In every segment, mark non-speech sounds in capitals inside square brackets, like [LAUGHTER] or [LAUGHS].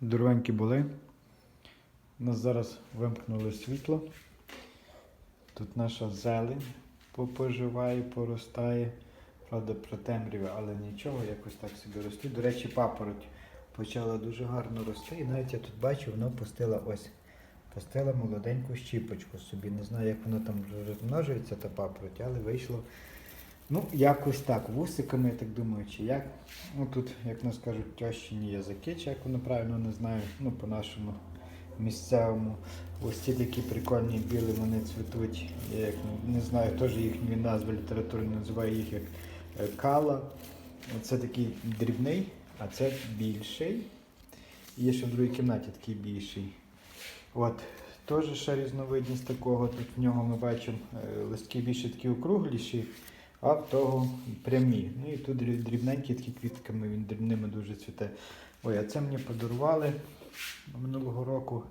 Дорогенькі були. У нас зараз вимкнули світло. Тут наша зелень попоживає, поростає. Правда, про темряві, але нічого, якось так собі росте. До речі, папороть почала дуже гарно рости. І навіть я тут бачу, вона пустила ось. Пустила молоденьку щіпочку собі. Не знаю, як вона там розмножується, та папороть, але вийшло. Ну, якось так, вусиками, я так думаю, чи як. Ну тут, як нас кажуть, тьощині язики, чи як воно правильно не знаю, ну по-нашому місцевому. Ось ці такі прикольні білі вони цвітуть. Я як не знаю, теж їхні назви літературні називаю їх як е, кала. Це такий дрібний, а це більший. І Є ще в другій кімнаті такий більший. От, теж ще різновидність такого. Тут в нього ми бачимо е, листки більше такі округліші, а в того прямі. Ну і тут дрібненькі такі квітками, він дрібними дуже цвіте. Ой, а це мені подарували минулого року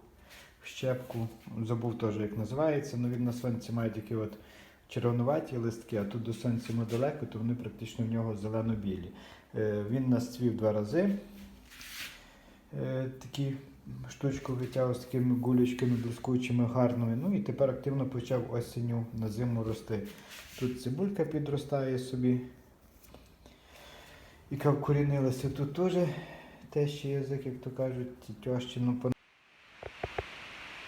щепку. Забув теж, як називається. Ну він на сонці має такі от червонуваті листки, а тут до сонця ми далеко, то вони практично в нього зелено-білі. Е, Він нас цвів два рази. Е, Такі штучку витягав з такими гулячками блискучими, гарними. Ну і тепер активно почав осінню на зиму рости. Тут цибулька підростає собі. Яка вкорінилася. Тут теж те ще язик, як то кажуть, тьощину.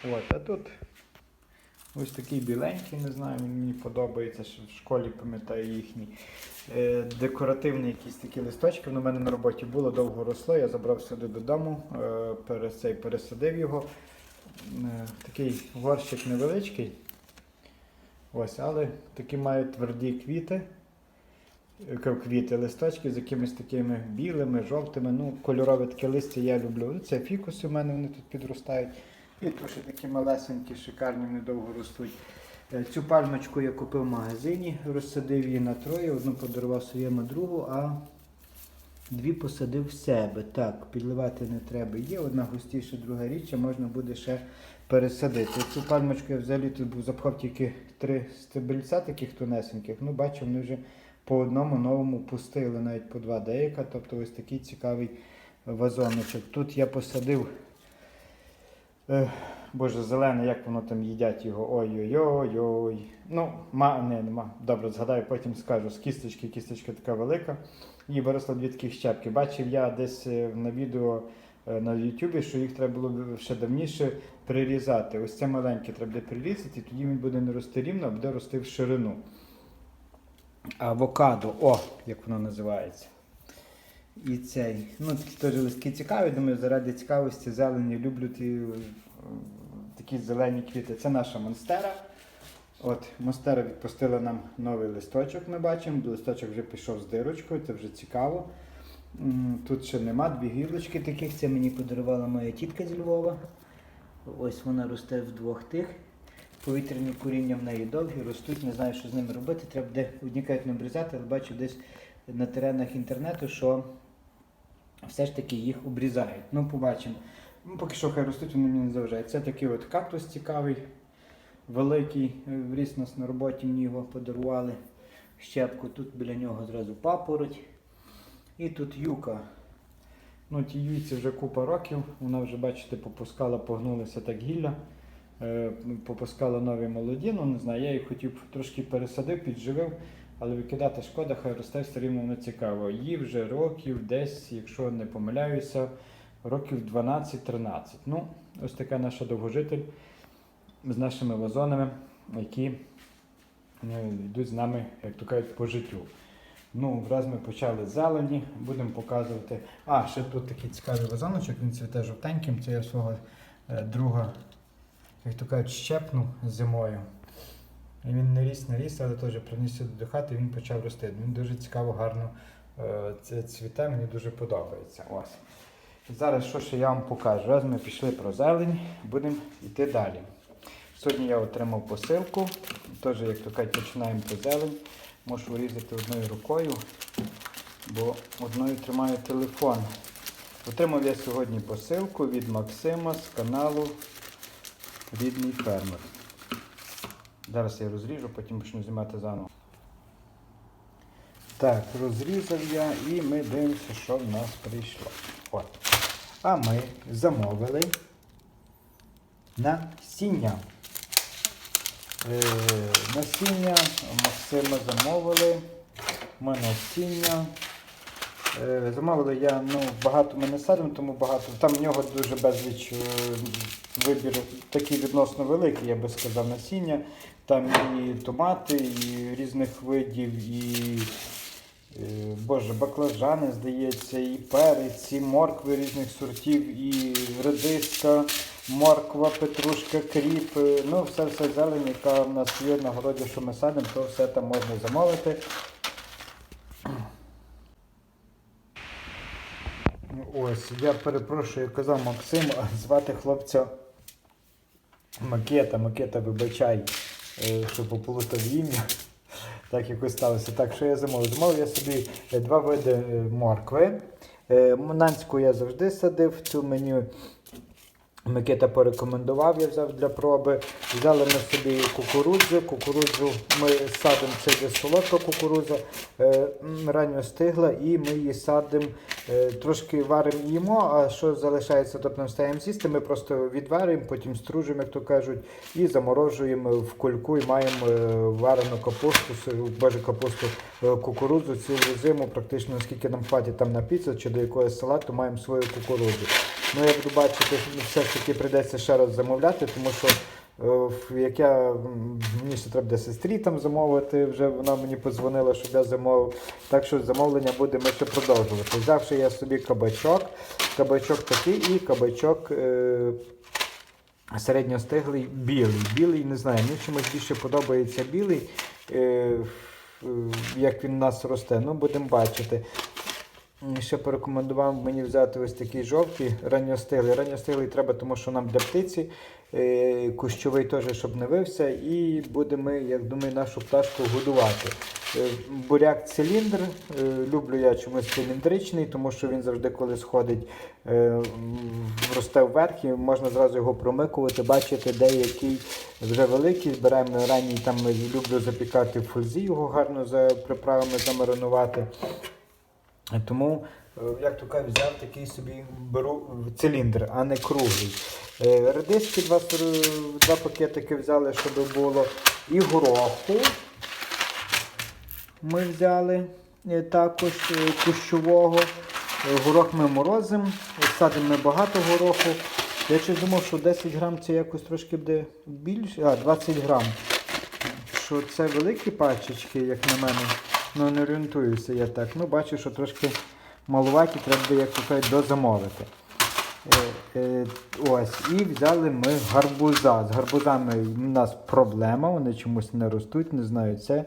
От, а тут ось такий біленький, не знаю, він мені подобається, що в школі пам'ятаю їхній. Е, декоративні якісь такі листочки. Воно в мене на роботі було, довго росло. Я забрав сюди додому, е, пересадив його. Е, такий горщик невеличкий. Ось, але такі мають тверді квіти. Квіти, листочки з якимись такими білими, жовтими. Ну, кольорове таке листя я люблю. Це фікуси у мене вони тут підростають. І тут ще такі малесенькі, шикарні, вони довго ростуть. Е, Цю пальмочку я купив в магазині, розсадив її на троє, одну подарував своєму другу, а дві посадив в себе. Так, підливати не треба. Є одна густіша, друга річ, можна буде ще пересадити. Цю пальмочку я взагалі тут був запхав тільки три стебельця таких тонесеньких. Ну, бачу, вони вже по одному новому пустили, навіть по два деяка. Тобто ось такий цікавий вазоночок. Тут я посадив. Е, Боже, зелене, як воно там їдять його. Ой-ой-ой-ой. Ну, ма, не, нема. Добре, згадаю, потім скажу. З кісточки, кісточка така велика. І виросло дві такі щепки. Бачив я десь е, на відео е, на Ютубі, що їх треба було ще давніше прирізати. Ось це маленьке треба буде прирізати, і тоді він буде не рости рівно, а буде рости в ширину. Авокадо, о, як воно називається. І цей. Ну, такі теж листки цікаві, думаю, заради цікавості зелені люблю ті, е, такі зелені квіти. Це наша монстера. От, монстера відпустила нам новий листочок, ми бачимо. Листочок вже пішов з дирочкою, це вже цікаво. Тут ще нема, дві гілочки таких. Це мені подарувала моя тітка з Львова. Ось вона росте в двох тих. Повітряні коріння в неї довгі, ростуть, не знаю, що з ними робити. Треба де одні кажуть не обрізати, але бачу десь на теренах інтернету, що все ж таки їх обрізають. Ну, побачимо. Ну, поки що хай ростуть, вони мені не заважають. Це такий от кактус цікавий, великий, е, вріс нас на роботі, мені його подарували щепку. Тут біля нього зразу папороть. І тут юка. Ну, ті юйці вже купа років, вона вже, бачите, попускала, погнулися так гілля. Е, Попускала нові молоді, ну не знаю, я їх хотів трошки пересадив, підживив, але викидати шкода, хай росте все рівно не цікаво. Їй вже років десь, якщо не помиляюся, років 12-13. Ну, ось така наша довгожитель з нашими вазонами, які е, йдуть з нами, як то кажуть, по життю. Ну, враз ми почали зелені, будемо показувати. А, ще тут такий цікавий вазоночок, він цвіте жовтеньким, це я свого е, друга, як то кажуть, щепну зимою. І він не ріс, не ріс, але теж приніс сюди до хати, він почав рости. Він дуже цікаво, гарно це цвіте, мені дуже подобається. Ось. Зараз що ще я вам покажу? Раз ми пішли про зелень, будемо йти далі. Сьогодні я отримав посилку. Теж, як то кажуть, починаємо про зелень. Можу вирізати одною рукою, бо одною тримаю телефон. Отримав я сьогодні посилку від Максима з каналу Рідний фермер. Зараз я розріжу, потім почну знімати заново. Так, розрізав я і ми дивимося, що в нас прийшло. От. А ми замовили насіння. Е, насіння Максима замовили. Ми насіння. Е, Замовили я, ну, багато ми не садимо, тому багато. Там в нього дуже безліч е, вибір такий відносно великий, я би сказав, насіння. Там і томати, і різних видів, і е, Боже, баклажани, здається, і перець, і моркви різних сортів, і редиска, морква, петрушка, кріп. Ну, все все зелень, яка в нас є на городі, що ми садимо, то все там можна замовити. Ось, я перепрошую, казав Максим, звати хлопця Макета. Макета, вибачай, е, що поплутав ім'я. Так якось сталося. Так, що я замовив? Замовив я собі е, два види е, моркви. Монанську я завжди садив, цю мені Микита порекомендував, я взяв для проби. Взяли ми собі кукурудзу. Кукурудзу ми садимо, це солодка кукурудза, ранньо стигла, і ми її садимо, трошки варимо їмо, а що залишається, тобто не встаємо сісти, ми просто відварюємо, потім стружимо, як то кажуть, і заморожуємо в кульку і маємо е, варену капусту, боже, капусту, е, кукурудзу цілу зиму, практично наскільки нам хватить там на піцу чи до якогось салату, маємо свою кукурудзу. Ну, я буду бачити, все ж таки прийдеться ще раз замовляти, тому що е, як я мені ще треба сестрі там замовити, вже вона мені подзвонила, щоб я замовив. Так що замовлення буде ми ще продовжувати. Взявши я собі кабачок, кабачок такий і кабачок. Е- Середньостиглий білий. Білий, не знаю, мені чомусь більше подобається білий, е, е, як він у нас росте. Ну, будемо бачити. Ще порекомендував мені взяти ось такий жовтий, ранньостиглий. Ранньостиглий треба, тому що нам для птиці, е, кущовий теж, щоб не вився, і будемо, як думаю, нашу пташку годувати. Е, Буряк циліндр. е, Люблю я чомусь циліндричний, тому що він завжди, коли сходить, росте вверх і можна зразу його промикувати, бачити, де який вже великий. Збираємо ранній, там люблю запікати в фользі, його гарно за приправами замаринувати. Тому, е, як то кажуть, взяв такий собі беру циліндр, а не круглий. Е, Редиски два, два пакетики взяли, щоб було. І гороху ми взяли е, також кущового. Горох ми морозимо, садимо ми багато гороху. Я щось думав, що 10 грам це якось трошки буде більше, а 20 грам. Що це великі пачечки, як на мене. Ну не орієнтуюся я так. Ну бачу, що трошки малуваті, треба буде, як кажуть, дозамовити. Е, е, ось, і взяли ми гарбуза. З гарбузами в нас проблема, вони чомусь не ростуть, не знаю. Це,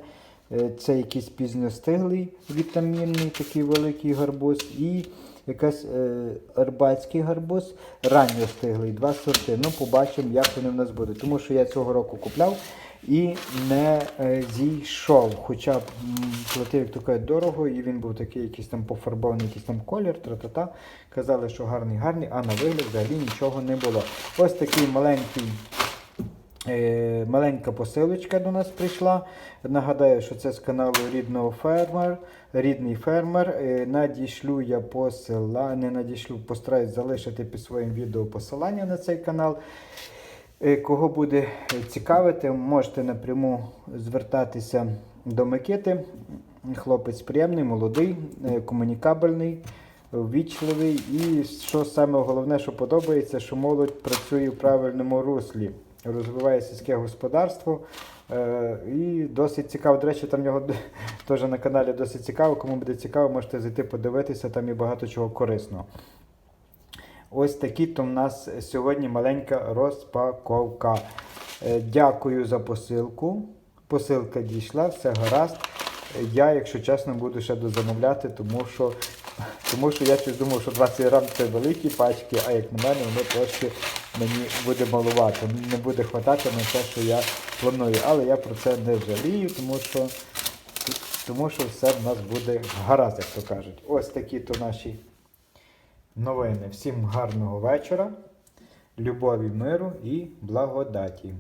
е, це якийсь пізньостиглий вітамінний, такий великий гарбуз, і якась е, арбатський гарбуз, ранньостиглий, два сорти. Ну, побачимо, як вони в нас будуть. Тому що я цього року купляв і не е, зійшов. Хоча б платив, як то кажуть, дорого, і він був такий якийсь там пофарбований, якийсь там колір, тра-та-та. Казали, що гарний, гарний, а на вигляд взагалі нічого не було. Ось такий маленький. Е, маленька посилочка до нас прийшла. Нагадаю, що це з каналу рідного фермер. Рідний фермер. Е, надішлю я посила, не надішлю, постараюсь залишити під своїм відео посилання на цей канал. Е, Кого буде цікавити, можете напряму звертатися до Микити. Хлопець приємний, молодий, комунікабельний, ввічливий. І що саме головне, що подобається, що молодь працює в правильному руслі, розвиває сільське господарство. Е, І досить цікаво. До речі, там в нього [LAUGHS] теж на каналі досить цікаво. Кому буде цікаво, можете зайти подивитися, там є багато чого корисного. Ось такі то в нас сьогодні маленька розпаковка. Е, Дякую за посилку. Посилка дійшла, все гаразд. Я, якщо чесно, буду ще дозамовляти, тому що, [LAUGHS] тому що я щось думав, що 20 грам це великі пачки, а як на мене, воно трошки мені буде малувати. Не буде хватати на те, що я планую. Але я про це не жалію, тому що, тому що все в нас буде гаразд, як то кажуть. Ось такі то наші новини. Всім гарного вечора, любові, миру і благодаті.